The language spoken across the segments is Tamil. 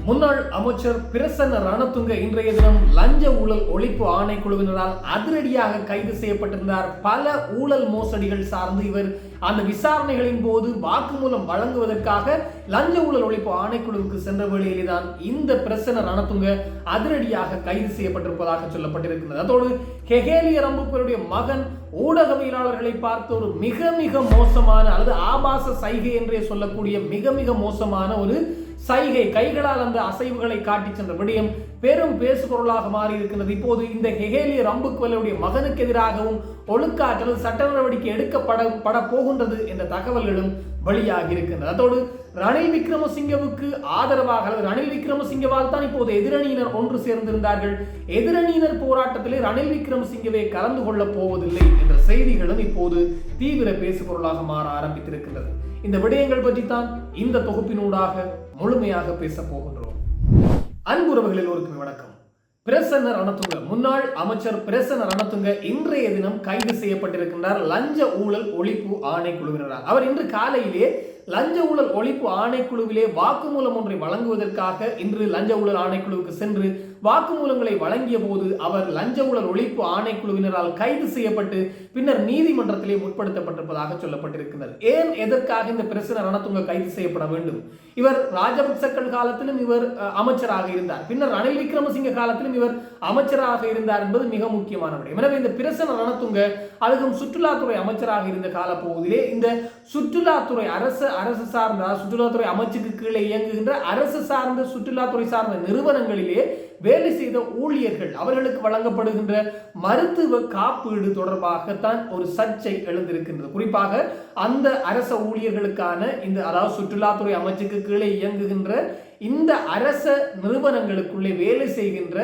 முன்னாள் அமைச்சர் பிரசன்ன ரணத்துங்க இன்றைய தினம் லஞ்ச ஊழல் ஒழிப்பு ஆணைக்குழுவினரால் அதிரடியாக கைது செய்யப்பட்டிருந்தார். பல ஊழல் மோசடிகள் சார்ந்து இவர் அந்த விசாரணைகளின் போது வாக்குமூலம் வழங்குவதற்காக லஞ்ச ஊழல் ஒழிப்பு ஆணைக்குழுவுக்கு சென்ற வேளையிலே தான் இந்த பிரசன்ன ரணத்துங்க அதிரடியாக கைது செய்யப்பட்டிருப்பதாக சொல்லப்பட்டிருக்கிறது. அதோடு கெகேலிய ரம்புக்களுடைய மகன் ஊடகவியலாளர்களை பார்த்து ஒரு மிக மிக மோசமான அல்லது ஆபாச சைகை என்றே சொல்லக்கூடிய மிக மிக மோசமான ஒரு சைகை கைகளால் அந்த அசைவுகளை காட்டி சென்ற விடயம் பெரும் பேசுபொருளாக மாறி இருக்கின்றது இப்போது இந்த ஹெகேலிய ரம்புக்வலுடைய மகனுக்கு எதிராகவும் ஒழுக்காற்றல் சட்ட நடவடிக்கை எடுக்கப்பட பட போகின்றது என்ற தகவல்களும் வெளியாகி இருக்கின்றது அதோடு ரணில் விக்ரமசிங்கவுக்கு ஆதரவாக அல்லது ரணில் விக்ரமசிங்கவால் தான் இப்போது எதிரணியினர் ஒன்று சேர்ந்திருந்தார்கள். எதிரணியினர் போராட்டத்திலே ரணில் விக்ரமசிங்கவே கலந்து கொள்ளப் போவதில்லை என்ற செய்திகளும் இப்போது தீவிர பேசுபொருளாக மாற ஆரம்பித்திருக்கின்றது. இந்த விடயங்கள் பற்றி தான் இந்த தொகுப்பினூடாக முழுமையாக பேச போகின்றோம். அன்புறவுகளில் ஒரு வணக்கம். பிரசன்ன ரணத்துங்க முன்னாள் அமைச்சர் பிரசன்ன ரணத்துங்க இன்றைய தினம் கைது செய்யப்பட்டிருக்கின்றார் லஞ்ச ஊழல் ஒழிப்பு ஆணைக்குழுவினரால். அவர் இன்று காலையிலே லஞ்ச ஊழல் ஒழிப்பு ஆணைக்குழுவிலே வாக்குமூலம் ஒன்றை வழங்குவதற்காக இன்று லஞ்ச ஊழல் ஆணைக்குழுவுக்கு சென்று வாக்குமூலங்களை வழங்கிய போது அவர் லஞ்ச ஊழல் ஒழிப்பு ஆணைக்குழுவினரால் கைது செய்யப்பட்டு பின்னர் நீதிமன்றத்திலே முற்படுத்தப்பட்டிருப்பதாக சொல்லப்பட்டிருக்கிறது. ஏன் எதற்காக இந்த பிரசன ரணத்துங்க கைது செய்யப்பட வேண்டும்? இவர் ராஜபக்சக்கள் காலத்திலும் இவர் அமைச்சராக இருந்தார். பின்னர் ரணில் விக்ரமசிங்க காலத்திலும் இவர் அமைச்சராக இருந்தார் என்பது மிக முக்கியமான விடயம். எனவே இந்த பிரசன ரணத்துங்க அதுவும் சுற்றுலாத்துறை அமைச்சராக இருந்த கால பகுதியிலே இந்த சுற்றுலாத்துறை அரசு அரசு சார்ந்த சுற்றுலாத்துறை அமைச்சுக்கு கீழே இயங்குகின்ற அரசு சார்ந்த சுற்றுலாத்துறை சார்ந்த நிறுவனங்களிலே வேலை செய்த ஊழியர்கள் அவர்களுக்கு வழங்கப்படுகின்ற மருத்துவ காப்பீடு தொடர்பாகத்தான் ஒரு சர்ச்சை எழுந்திருக்கின்றது. குறிப்பாக அந்த அரச ஊழியர்களுக்கான இந்த அதாவது சுற்றுலாத்துறை அமைச்சுக்கு கீழே இயங்குகின்ற இந்த அரச நிறுவனங்களுக்குள்ளே வேலை செய்கின்ற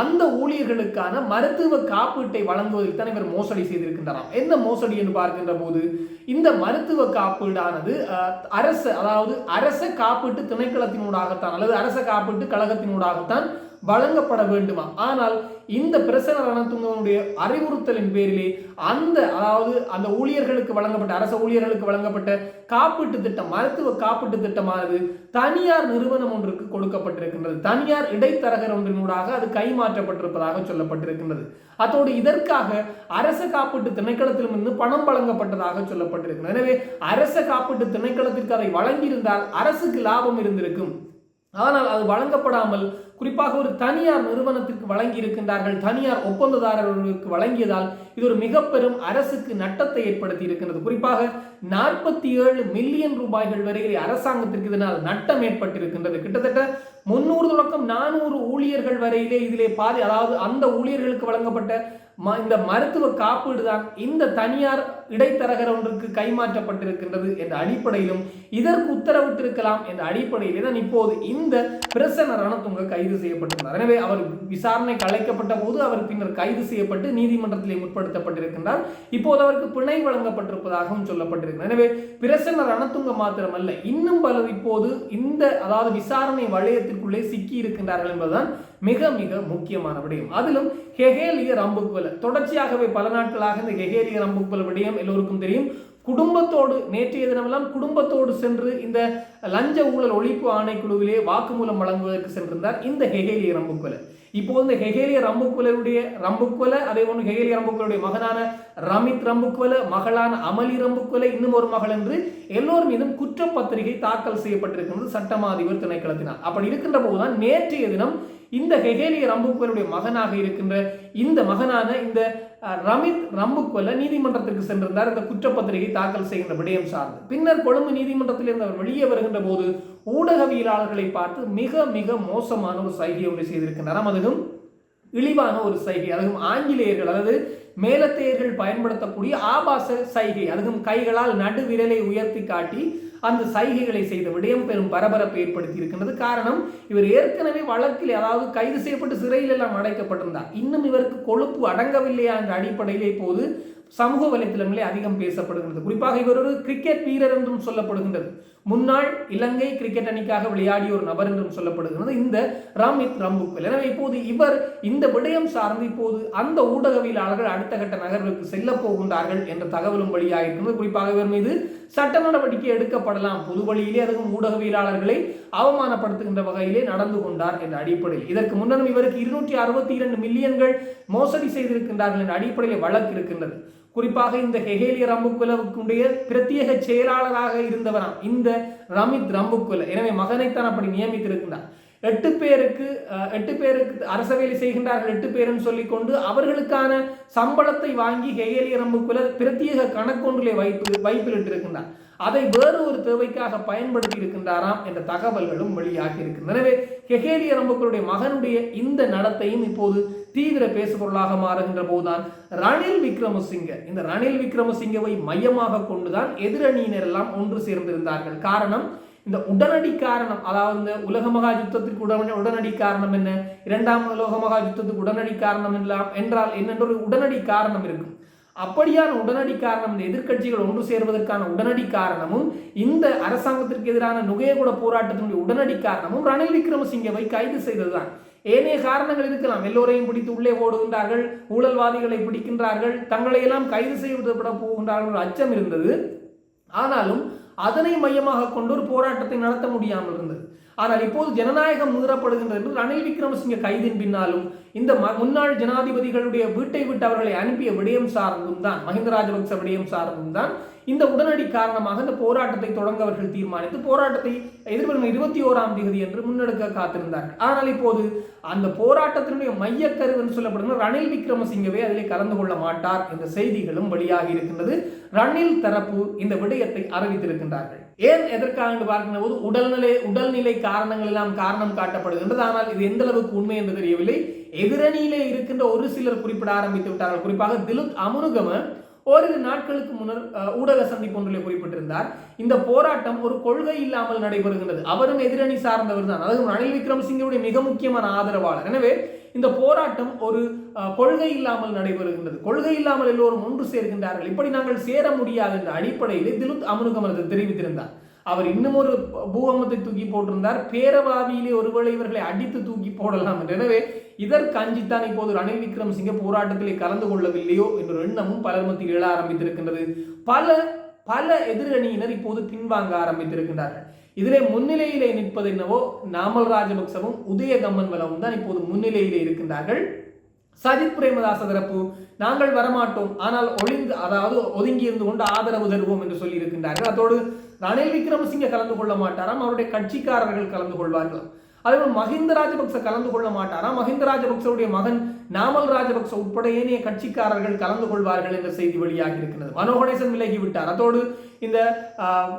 அந்த ஊழியர்களுக்கான மருத்துவ காப்பீட்டை வழங்குவதில் தான் இவர் மோசடி செய்திருக்கின்றாராம் என்ன மோசடி என்று பார்க்கின்ற போது இந்த மருத்துவ காப்பீடானது அஹ், அரசு அதாவது அரச காப்பீட்டு திணைக்களத்தினூடாகத்தான் அல்லது அரச காப்பீட்டு கழகத்தினூடாகத்தான் வழங்கப்பட வேண்டுமா? ஆனால் இந்த பிரசன ரணத்துங்கனுடைய அறிவுறுத்தலின் பேரிலே அந்த அதாவது அந்த ஊழியர்களுக்கு வழங்கப்பட்ட அரச ஊழியர்களுக்கு வழங்கப்பட்ட காப்பீட்டு திட்டம் மருத்துவ காப்பீட்டு திட்டமானது தனியார் நிறுவனம் ஒன்றுக்கு கொடுக்கப்பட்டிருக்கின்றது. தனியார் இடைத்தரகர் ஒன்றினூடாக அது கைமாற்றப்பட்டிருப்பதாக சொல்லப்பட்டிருக்கின்றது. அத்தோடு இதற்காக அரச காப்பீட்டு திணைக்களத்திலிருந்து பணம் வழங்கப்பட்டதாக சொல்லப்பட்டிருக்கிறது எனவே அரச காப்பீட்டு திணைக்களத்திற்கு அதை வழங்கியிருந்தால் அரசுக்கு லாபம் இருந்திருக்கும். ஆனால் அது வழங்கப்படாமல் குறிப்பாக ஒரு தனியார் நிறுவனத்திற்கு வழங்கி இருக்கின்றார்கள் தனியார் ஒப்பந்ததாரர்களுக்கு வழங்கியதால் இது ஒரு மிக பெரும் அரசுக்கு நட்டத்தை ஏற்படுத்தி இருக்கின்றது. குறிப்பாக நாற்பத்தி ஏழு மில்லியன் ரூபாய்கள் வரையில் அரசாங்கத்திற்கு இதனால் நட்டம் ஏற்பட்டிருக்கின்றது. கிட்டத்தட்ட முன்னூறு தொடக்கம் நானூறு ஊழியர்கள் வரையிலே இதிலே பாதி அதாவது அந்த ஊழியர்களுக்கு வழங்கப்பட்ட ம- இந்த மருத்துவ காப்பீடு தான் இந்த தனியார் இடைத்தரகர் ஒன்றுக்கு கைமாற்றப்பட்டிருக்கின்றது என்ற அடிப்படையிலும் இதற்கு உத்தரவிட்டிருக்கலாம் என்ற அடிப்படையிலே தான் இப்போது இந்த பிரசன்ன ரணத்துங்க கைது செய்யப்பட்டிருந்தார் எனவே அவர் விசாரணைக்கு அழைக்கப்பட்ட போது அவர் பின்னர் கைது செய்யப்பட்டு நீதிமன்றத்திலே முற்படுத்தப்பட்டிருக்கின்றார். இப்போது அவருக்கு பிணை வழங்கப்பட்டிருப்பதாகவும் சொல்லப்பட்டிருக்கிறது. எனவே பிரசன்ன ரணத்துங்க மாத்திரமல்ல இன்னும் பலர் இப்போது இந்த அதாவது விசாரணை வளையத்திற்குள்ளே சிக்கி இருக்கின்றார்கள் என்பதுதான் மிக மிக முக்கியமான விடயம். அதிலும் ஹெகேலிய ரம்புக்குவல தொடர்ச்சியாகவே பல நாட்களாக இந்த ஹெகேலிய ரம்புக்குவல விடயம் எல்லோருக்கும் தெரியும். குடும்பத்தோடு நேற்றைய தினமெல்லாம் குடும்பத்தோடு சென்று இந்த லஞ்ச ஊழல் ஒழிப்பு ஆணைக்குழுவிலே வாக்குமூலம் வழங்குவதற்கு சென்றிருந்தார். இந்த ஹெகேலிய ரம்புக்குலை. இப்போது இந்த ஹெகேலிய ரம்புக்குலருடைய ரம்புக்குலை அதே போன்று ஹெகேலிய ரம்புக்குலருடைய மகனான ரமித் ரம்புக்குலை மகளான அமளி ரம்புக்குலை இன்னும் ஒரு மகள் என்று எல்லோர் மீதும் குற்றப்பத்திரிகை தாக்கல் செய்யப்பட்டிருக்கிறது சட்டமா அதிபர் திணைக்களத்தினால் அப்படி இருக்கின்ற போதுதான் நேற்றைய தினம் இந்த ஹெகேலிய ரம்புக்குவலுடைய மகனாக இருக்கின்ற இந்த மகனான இந்த ரமித் ரம்புக்குவல நீதிமன்றத்திற்கு சென்றிருந்தார். இந்த குற்றப்பத்திரிகை தாக்கல் செய்கின்ற விடயம் சார்ந்து. பின்னர் கொழும்பு நீதிமன்றத்திலிருந்து அவர் வெளியே வருகின்ற போது ஊடகவியலாளர்களை பார்த்து மிக மிக மோசமான ஒரு சைகை ஒன்று செய்திருக்கின்றனர். அதுவும் இழிவான ஒரு சைகை அதுவும் ஆங்கிலேயர்கள் அதாவது மேலத்தையர்கள் பயன்படுத்தக்கூடிய ஆபாச சைகை அதுவும் கைகளால் நடு விரலை உயர்த்தி காட்டி அந்த சைகைகளை செய்த விடயம் பெரும் பரபரப்பை ஏற்படுத்தி இருக்கின்றது காரணம் இவர் ஏற்கனவே வழக்கில் அதாவது கைது செய்யப்பட்டு சிறையில் எல்லாம் அடைக்கப்பட்டிருந்தார். இன்னும் இவருக்கு கொழுப்பு அடங்கவில்லையா என்ற அடிப்படையில் இப்போது சமூக வலைத்தளங்களே அதிகம் பேசப்படுகின்றது குறிப்பாக இவர் ஒரு கிரிக்கெட் வீரர் என்றும் சொல்லப்படுகின்றது. முன்னாள் இலங்கை கிரிக்கெட் அணிக்காக விளையாடிய ஒரு நபர் என்றும் சொல்லப்படுகிறது இந்த ராமித் ரம்புக்வெல் எனவே இப்போது இவர் இந்த விடயம் சார்ந்து இப்போது அந்த ஊடகவியலாளர்கள் அடுத்த கட்ட நகர்களுக்கு செல்ல போகின்றார்கள் என்ற தகவலும் வெளியாகிருக்கிறது குறிப்பாக இவர் மீது சட்ட நடவடிக்கை எடுக்கப்படலாம். பொது வழியிலே அதுவும் ஊடகவியலாளர்களை அவமானப்படுத்துகின்ற வகையிலே நடந்து கொண்டார் என்ற அடிப்படையில். இதற்கு முன்னரும் இவருக்கு இருநூற்றி அறுபத்தி இரண்டு மில்லியன்கள் மோசடி செய்திருக்கின்றார்கள் என்ற அடிப்படையில் வழக்கு இருக்கின்றது. குறிப்பாக இந்த ஹெகேலிய ரம்புக்குலவுக்குடைய பிரத்யேக செயலாளராக இருந்தவராம் இந்த ரமித் ரம்புக்குல. எனவே மகனைத்தான் அப்படி நியமித்திருக்கின்றார். எட்டு பேருக்கு எட்டு பேருக்கு அரச வேலை செய்கின்றார்கள் எட்டு பேருன்னு சொல்லிக்கொண்டு அவர்களுக்கான சம்பளத்தை வாங்கி ஹெயலி ரம்புக்குல பிரத்யேக கணக்கொன்றிலே வைப்பு வைப்பிலிட்டிருக்கின்றார். அதை வேறு ஒரு தேவைக்காக பயன்படுத்தி இருக்கின்றாராம் என்ற தகவல்களும் வெளியாகி இருக்கின்றன. எனவே ஹெகேலி அரம்புக்களுடைய மகனுடைய இந்த நடத்தையும் இப்போது தீவிர பேசுபொருளாக மாறுகின்ற போதுதான் ரணில் விக்ரமசிங்க இந்த ரணில் விக்ரமசிங்கவை மையமாக கொண்டுதான் எதிரணியினர் எல்லாம் ஒன்று சேர்ந்திருந்தார்கள். காரணம் இந்த உடனடி காரணம் அதாவது இந்த உலக மகா யுத்தத்திற்கு உடனடி உடனடி காரணம் என்ன? இரண்டாம் உலக மகா யுத்தத்துக்கு உடனடி காரணம் எல்லாம் என்றால் என்னென்ற? ஒரு உடனடி காரணம் இருக்கும். அப்படியான உடனடி காரணம் இந்த எதிர்க்கட்சிகள் ஒன்று சேர்வதற்கான உடனடி காரணமும் இந்த அரசாங்கத்திற்கு எதிரான நுகையகுட போராட்டத்தினுடைய உடனடி காரணமும் ரணில் விக்ரமசிங்கவை கைது செய்ததுதான். ஏனைய காரணங்கள் இருக்கலாம். எல்லோரையும் பிடித்து உள்ளே ஓடுகின்றார்கள் ஊழல்வாதிகளை பிடிக்கின்றார்கள் தங்களை எல்லாம் கைது செய்யப்பட போகின்றார்கள் ஒரு அச்சம் இருந்தது. ஆனாலும் அதனை மையமாக கொண்டு ஒரு போராட்டத்தை நடத்த முடியாமல் இருந்தது. ஆனால் இப்போது ஜனநாயகம் மீறப்படுகின்றது என்று ரணில் விக்ரமசிங்க கைதின் பின்னாலும் இந்த ம- முன்னாள் ஜனாதிபதிகளுடைய வீட்டை விட்டு அவர்களை அனுப்பிய விடயம் சார்ந்தும் தான் மஹிந்த ராஜபக்ச விடயம் சார்ந்தும் தான் இந்த உடனடி காரணமாக இந்த போராட்டத்தை தொடங்க அவர்கள் தீர்மானித்து போராட்டத்தை எதிர்வரும் இருபத்தி ஓராம் தேதி என்று முன்னெடுக்க காத்திருந்தார்கள். ஆனால் இப்போது அந்த போராட்டத்தினுடைய மையக்கரு என்று சொல்லப்படுகிற ரணில் விக்ரமசிங்கவே அதிலே கலந்து கொள்ள மாட்டார் என்ற செய்திகளும் வெளியாகி இருக்கின்றது. ரணில் தரப்பு இந்த விடயத்தை அறிவித்திருக்கின்றார்கள். ஏன் எதற்காக என்று பார்க்கின்ற போது உடல்நிலை உடல்நிலை காரணங்கள் எல்லாம் காரணம் காட்டப்படுகின்றது ஆனால் இது எந்த அளவுக்கு உண்மை என்று தெரியவில்லை. எதிரணியிலே இருக்கின்ற ஒரு சிலர் குறிப்பிட ஆரம்பித்து விட்டார்கள். குறிப்பாக திலுத் அமுனுகம ஓரிரு நாட்களுக்கு முன்னர் ஊடக சந்திப்பு ஒன்றிலே குறிப்பிட்டிருந்தார். இந்த போராட்டம் ஒரு கொள்கை இல்லாமல் நடைபெறுகின்றது. அவரும் எதிரணி சார்ந்தவர் தான். அதாவது ரணில் விக்ரமசிங்கவுடைய மிக முக்கியமான ஆதரவாளர். எனவே இந்த போராட்டம் ஒரு கொள்கை இல்லாமல் நடைபெறுகின்றது. கொள்கை இல்லாமல் எல்லோரும் ஒன்று சேர்கின்றார்கள். இப்படி நாங்கள் சேர முடியாது என்ற அடிப்படையில் திலுத் அமுனுகமனது தெரிவித்திருந்தார். அவர் இன்னும் ஒரு பூகம்பத்தை தூக்கி போட்டிருந்தார். பேரவாவியிலே ஒருவேளை இவர்களை அடித்து தூக்கி போடலாம் எனவே இதற்கு அஞ்சித்தான் இப்போது ரணில் விக்ரமசிங்க போராட்டத்திலே கலந்து கொள்ளவில்லையோ என்ற எண்ணமும் பலர் மத்தியில் எழ ஆரம்பித்திருக்கின்றது. பல பல எதிரணியினர் இப்போது பின்வாங்க ஆரம்பித்திருக்கின்றார்கள். இதிலே முன்னிலையிலே நிற்பது என்னவோ நாமல் ராஜபக்சவும் உதயகம்மன் வளவும் தான் இப்போது முன்னிலையிலே இருக்கின்றார்கள். சஜித் பிரேமதாச தரப்பு நாங்கள் வரமாட்டோம். ஆனால் ஒளிந்து அதாவது ஒதுங்கி இருந்து கொண்டு ஆதரவு தருவோம் என்று சொல்லி இருக்கின்றார்கள் அதோடு ரணில் விக்ரமசிங்க கலந்து கொள்ள மாட்டாராம் அவருடைய கட்சிக்காரர்கள் கலந்து கொள்வார்களாம் அதேபோல் மஹிந்த ராஜபக்ச கலந்து கொள்ள மாட்டாராம். மஹிந்த ராஜபக்சவுடைய மகன் நாமல் ராஜபக்ச உட்பட ஏனைய கட்சிக்காரர்கள் கலந்து கொள்வார்கள் என்ற செய்தி வெளியாகி இருக்கிறது மனோகணேசன் விலகி விட்டார் அதோடு இந்த ஆஹ்,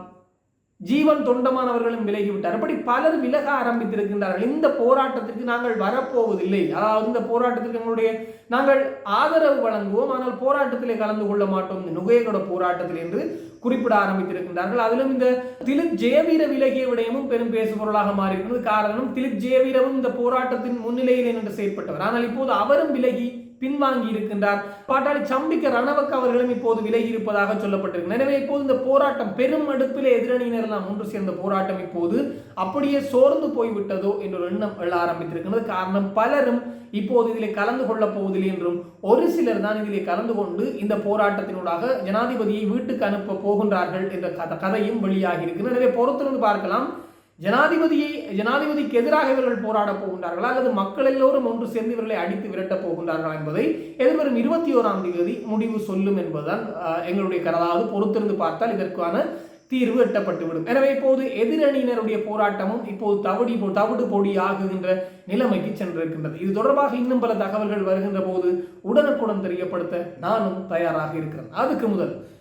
ஜீவன் தொண்டமானவர்களும் விலகிவிட்டார். அப்படி பலர் விலக ஆரம்பித்திருக்கின்றார்கள். இந்த போராட்டத்திற்கு நாங்கள் வரப்போவதில்லை. அதாவது இந்த போராட்டத்திற்கு எங்களுடைய நாங்கள் ஆதரவு வழங்குவோம். ஆனால் போராட்டத்திலே கலந்து கொள்ள மாட்டோம். இந்த நுகையகோட போராட்டத்தில் என்று குறிப்பிட ஆரம்பித்திருக்கின்றார்கள். அதிலும் இந்த திலிப் ஜெயவீர விலகிய விடயமும் பெரும் பேசுபொருளாக மாறியிருக்கிறது. காரணம் திலிப் ஜெயவீரவும் இந்த போராட்டத்தின் முன்னிலையில் நின்று செயற்பட்டவர். ஆனால் இப்போது அவரும் விலகி பின்வாங்கி இருக்கின்றார். பாட்டாளி சம்பிக்க ரணவக்க அவர்களும் இப்போது விலகி இருப்பதாக சொல்லப்பட்டிருக்கு எனவே இப்போது இந்த போராட்டம் பெரும் அடுப்பிலே எதிரணியினர் எல்லாம் ஒன்று சேர்ந்த போராட்டம் இப்போது அப்படியே சோர்ந்து போய்விட்டதோ என்ற ஒரு எண்ணம் எழ ஆரம்பித்திருக்கிறது காரணம் பலரும் இப்போது இதில் கலந்து கொள்ளப் போவதில்லை என்றும் ஒரு சிலர் தான் இதில் கலந்து கொண்டு இந்த போராட்டத்தினூடாக ஜனாதிபதியை வீட்டுக்கு அனுப்ப போகின்றார்கள் என்ற கதையும் வெளியாகி இருக்கிறது. எனவே பொறுத்திருந்து பார்க்கலாம். ஜனாதிபதியை ஜனாதிபதிக்கு எதிராக இவர்கள் போராடப் போகின்றார்களா அல்லது மக்கள் எல்லோரும் ஒன்று சேர்ந்து இவர்களை அடித்து விரட்டப் போகின்றார்களா என்பதை எதிர்வரும் இருபத்தி ஓராம் தேதி முடிவு சொல்லும் என்பதுதான் எங்களுடைய கருதாவது பொறுத்திருந்து பார்த்தால் இதற்கான தீர்வு எட்டப்பட்டுவிடும். எனவே இப்போது எதிரணியினருடைய போராட்டமும் இப்போது தவிடி தவிடு பொடி ஆகுகின்ற நிலைமைக்கு சென்றிருக்கின்றது. இது தொடர்பாக இன்னும் பல தகவல்கள் வருகின்ற போது உடனுக்குடன் தெரியப்படுத்த நானும் தயாராக இருக்கிறேன். அதுக்கு முதல்